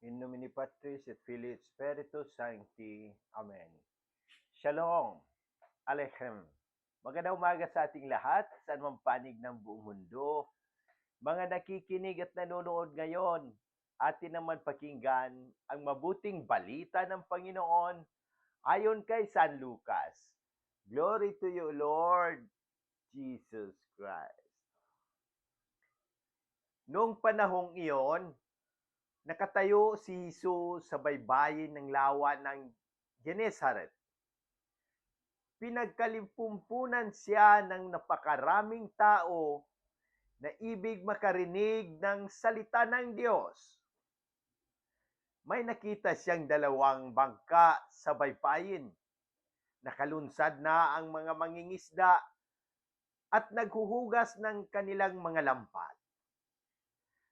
In nomine Patris et Filii Spiritus Sancti. Amen. Shalom. Alechem. Magandang umaga sa ating lahat, saan man panig ng buong mundo. Mga nakikinig at nanonood ngayon, atin naman pakinggan ang mabuting balita ng Panginoon ayon kay San Lucas. Glory to you, Lord Jesus Christ. Noong panahong iyon, nakatayo si Jesus sa baybayin ng lawa ng Genesaret. Pinagkalimpumpunan siya ng napakaraming tao na ibig makarinig ng salita ng Diyos. May nakita siyang dalawang bangka sa baybayin. Nakalunsad na ang mga mangingisda at naghuhugas ng kanilang mga lampat.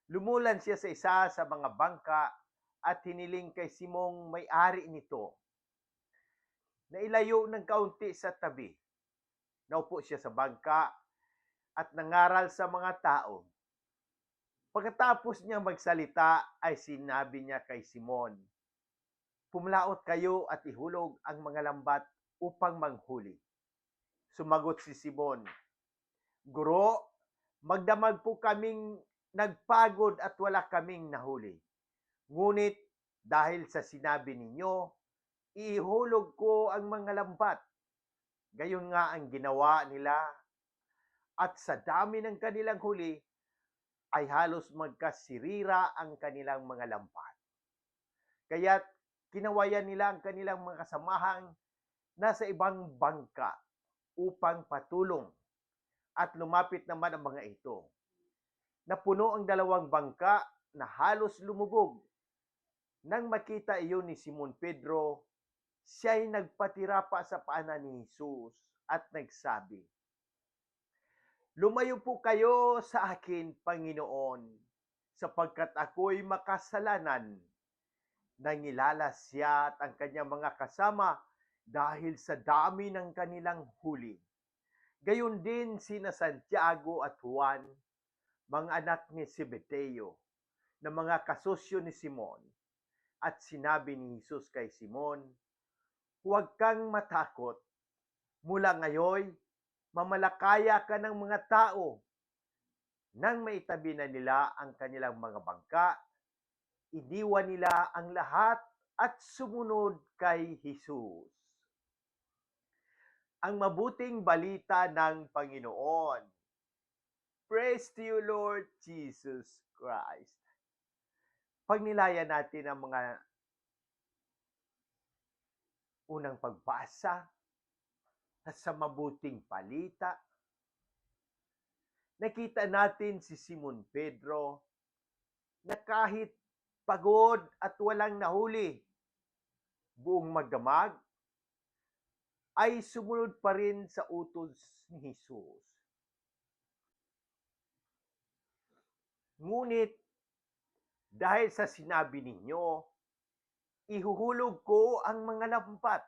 Lumulan siya sa isa sa mga bangka at hiniling kay Simong may-ari nito. Nailayo ng kaunti sa tabi. Naupo siya sa bangka at nangaral sa mga tao. Pagkatapos niya magsalita ay sinabi niya kay Simon, Pumlaot kayo at ihulog ang mga lambat upang manghuli. Sumagot si Simon, Guro, magdamag po kaming nagpagod at wala kaming nahuli. Ngunit dahil sa sinabi ninyo, ihulog ko ang mga lambat. Gayon nga ang ginawa nila at sa dami ng kanilang huli ay halos magkasirira ang kanilang mga lampat. Kaya't kinawayan nila ang kanilang mga kasamahang nasa ibang bangka upang patulong at lumapit naman ang mga ito napuno ang dalawang bangka na halos lumubog. Nang makita iyon ni Simon Pedro, siya ay nagpatira pa sa paanan ni Jesus at nagsabi, Lumayo po kayo sa akin, Panginoon, sapagkat ako'y makasalanan. Nangilala siya at ang kanyang mga kasama dahil sa dami ng kanilang huli. Gayon din sina Santiago at Juan, mga anak ni Zebedeo, na mga kasosyo ni Simon. At sinabi ni Jesus kay Simon, Huwag kang matakot. Mula ngayon, mamalakaya ka ng mga tao. Nang maitabi na nila ang kanilang mga bangka, iniwan nila ang lahat at sumunod kay Jesus. Ang mabuting balita ng Panginoon. Praise to you, Lord Jesus Christ. Pagnilayan natin ang mga unang pagbasa at sa mabuting palita. Nakita natin si Simon Pedro na kahit pagod at walang nahuli, buong magdamag, ay sumunod pa rin sa utos ni Jesus. Ngunit dahil sa sinabi ninyo, ihuhulog ko ang mga lampat.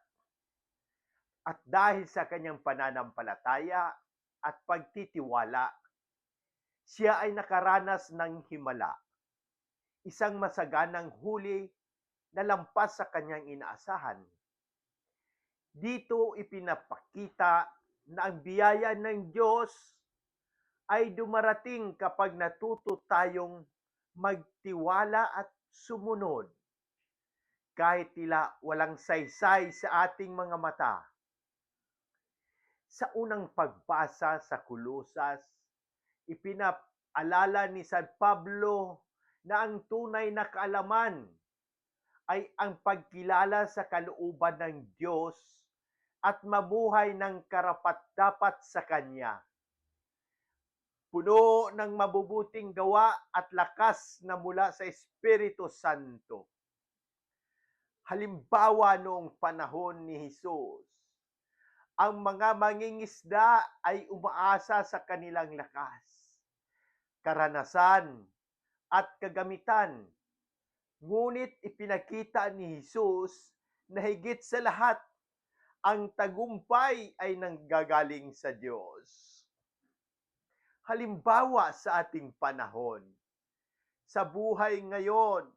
At dahil sa kanyang pananampalataya at pagtitiwala, siya ay nakaranas ng himala, isang masaganang huli na lampas sa kanyang inaasahan. Dito ipinapakita na ang biyaya ng Diyos ay dumarating kapag natuto tayong magtiwala at sumunod. Kahit tila walang saysay sa ating mga mata. Sa unang pagbasa sa Kulusas, ipinaalala ni San Pablo na ang tunay na kaalaman ay ang pagkilala sa kalooban ng Diyos at mabuhay ng karapat-dapat sa Kanya puno ng mabubuting gawa at lakas na mula sa Espiritu Santo. Halimbawa noong panahon ni Jesus, ang mga mangingisda ay umaasa sa kanilang lakas, karanasan at kagamitan. Ngunit ipinakita ni Jesus na higit sa lahat, ang tagumpay ay nanggagaling sa Diyos halimbawa sa ating panahon. Sa buhay ngayon,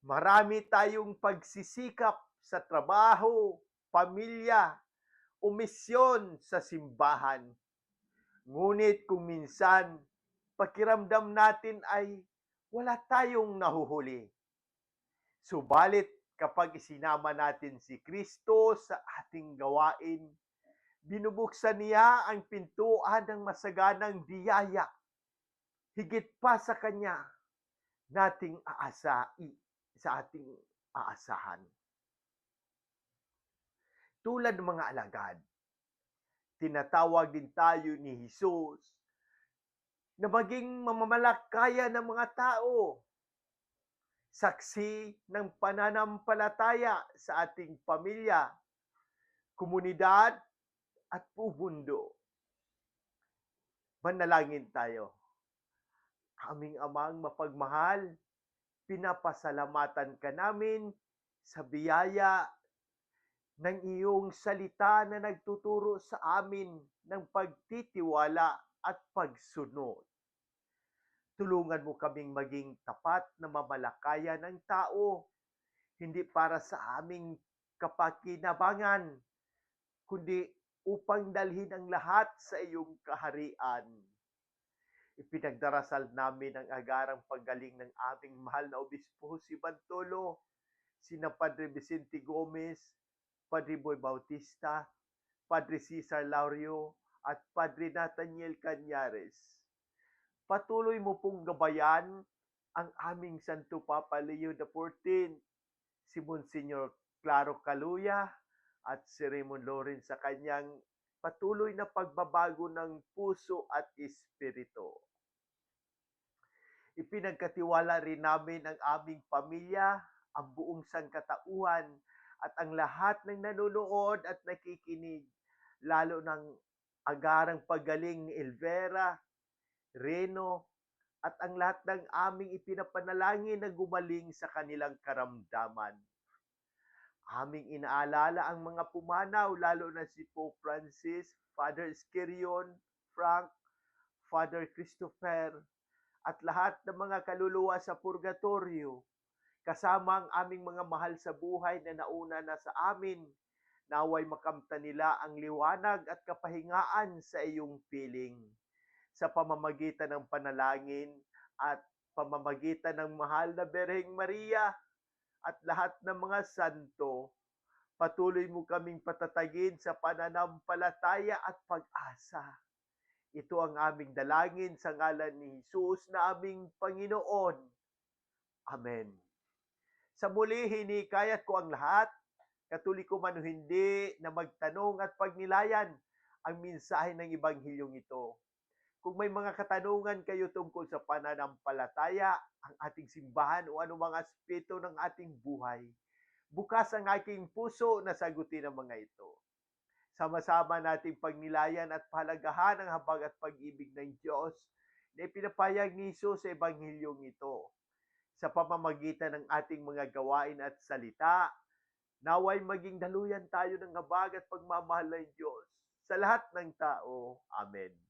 Marami tayong pagsisikap sa trabaho, pamilya, o misyon sa simbahan. Ngunit kung minsan, pakiramdam natin ay wala tayong nahuhuli. Subalit kapag isinama natin si Kristo sa ating gawain, binubuksan niya ang pintuan ng masaganang biyaya. Higit pa sa Kanya, nating aasa sa ating aasahan. Tulad ng mga alagad, tinatawag din tayo ni Jesus na maging mamamalakaya ng mga tao, saksi ng pananampalataya sa ating pamilya, komunidad, at pubundo. Manalangin tayo. Aming amang mapagmahal, pinapasalamatan ka namin sa biyaya ng iyong salita na nagtuturo sa amin ng pagtitiwala at pagsunod. Tulungan mo kaming maging tapat na mamalakaya ng tao, hindi para sa aming kapakinabangan, kundi upang dalhin ang lahat sa iyong kaharian. Ipinagdarasal namin ang agarang paggaling ng aming mahal na obispo si Bantolo, sina Padre Vicente Gomez, Padre Boy Bautista, Padre Cesar Laurio, at Padre Nathaniel Canyares. Patuloy mo pong gabayan ang aming Santo Papa Leo XIV, si Monsignor Claro Caluya, at si Raymond Loren sa kanyang patuloy na pagbabago ng puso at espiritu. Ipinagkatiwala rin namin ang aming pamilya, ang buong sangkatauhan, at ang lahat ng nanonood at nakikinig, lalo ng agarang paggaling ni Elvera, Reno, at ang lahat ng aming ipinapanalangin na gumaling sa kanilang karamdaman. Aming inaalala ang mga pumanaw, lalo na si Pope Francis, Father Skirion, Frank, Father Christopher, at lahat ng mga kaluluwa sa purgatorio, kasama ang aming mga mahal sa buhay na nauna na sa amin, naway makamta nila ang liwanag at kapahingaan sa iyong piling. Sa pamamagitan ng panalangin at pamamagitan ng mahal na Berheng Maria at lahat ng mga santo, patuloy mo kaming patatagin sa pananampalataya at pag-asa. Ito ang aming dalangin sa ngalan ni Jesus na aming Panginoon. Amen. Sa muli, hinikayat ko ang lahat, katoliko man o hindi, na magtanong at pagnilayan ang mensahe ng Ebanghilyong ito. Kung may mga katanungan kayo tungkol sa pananampalataya, ang ating simbahan o anumang aspeto ng ating buhay, bukas ang aking puso na sagutin ang mga ito. Sama-sama nating pagnilayan at palagahan ang habag at pag-ibig ng Diyos na ipinapayag ni Jesus sa Ebanghilyong ito. Sa pamamagitan ng ating mga gawain at salita, naway maging daluyan tayo ng habag at pagmamahal ng Diyos sa lahat ng tao. Amen.